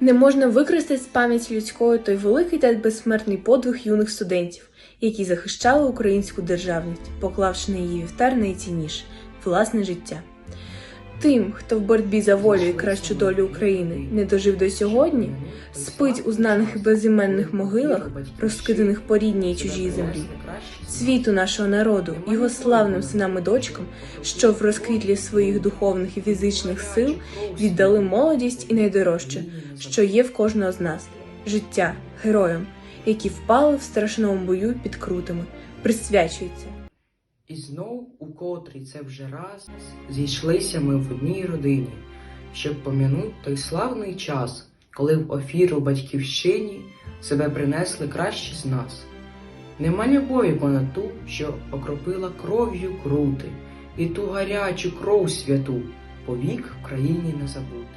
Не можна використати з пам'яті людської той великий та безсмертний подвиг юних студентів, які захищали українську державність, поклавши на її вівтар найцінніше власне життя. Тим, хто в боротьбі за волю і кращу долю України не дожив до сьогодні, спить у знаних і безіменних могилах, розкиданих по рідній і чужій землі. Світу нашого народу, його славним синам і дочкам, що в розквітлі своїх духовних і фізичних сил віддали молодість і найдорожче, що є в кожного з нас життя героям, які впали в страшному бою під крутами, присвячується. І знов у котрий це вже раз зійшлися ми в одній родині, щоб пом'януть той славний час, коли в офіру батьківщині себе принесли кращі з нас. Нема любові понад ту, що окропила кров'ю крути, і ту гарячу кров святу повік в країні не забути.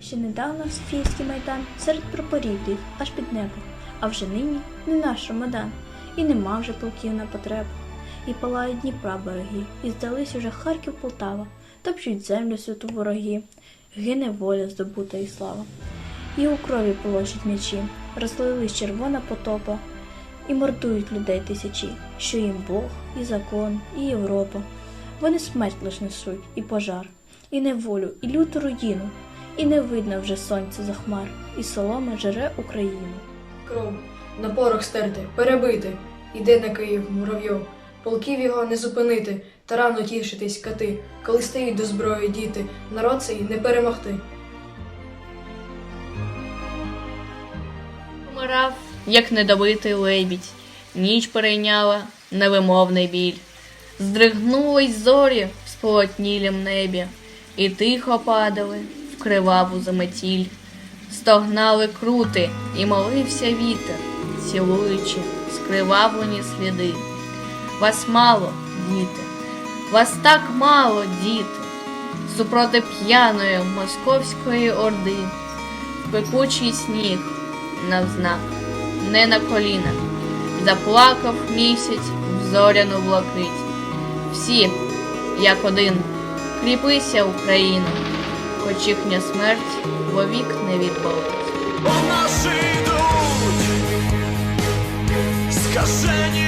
Ще недавно Софіївський майдан серед прапорів аж під небо, а вже нині не наш Рамадан, і нема вже полків на потребу. І палають Дніпра береги, і здались уже Харків Полтава, топчуть землю святу вороги, гине воля здобута і слава. І у крові полощуть м'ячі, розлились червона потопа, і мордують людей тисячі, що їм Бог, і закон, і Європа. Вони смерть лиш несуть, і пожар, і неволю, і люту руїну, і не видно вже сонця за хмар, і солома жере Україну. Кров, на порох стерти, перебити, іде на Київ муравйов. Полків його не зупинити, та рано тішитись кати, коли стоїть до зброї діти, народ цей не перемогти. Помирав, як недобитий лебідь, ніч перейняла невимовний біль. Здригнулись зорі в сполотнілім небі, і тихо падали в криваву заметіль. Стогнали крути, і молився вітер, цілуючи скривавлені сліди. Вас мало, діти, вас так мало, діти, супроти п'яної московської орди, пекучий сніг навзнак, не на колінах, заплакав місяць в зоряну блакить. Всі, як один, кріпися, Україно, хоч їхня смерть вовік не відбавить. Наші йдуть скажені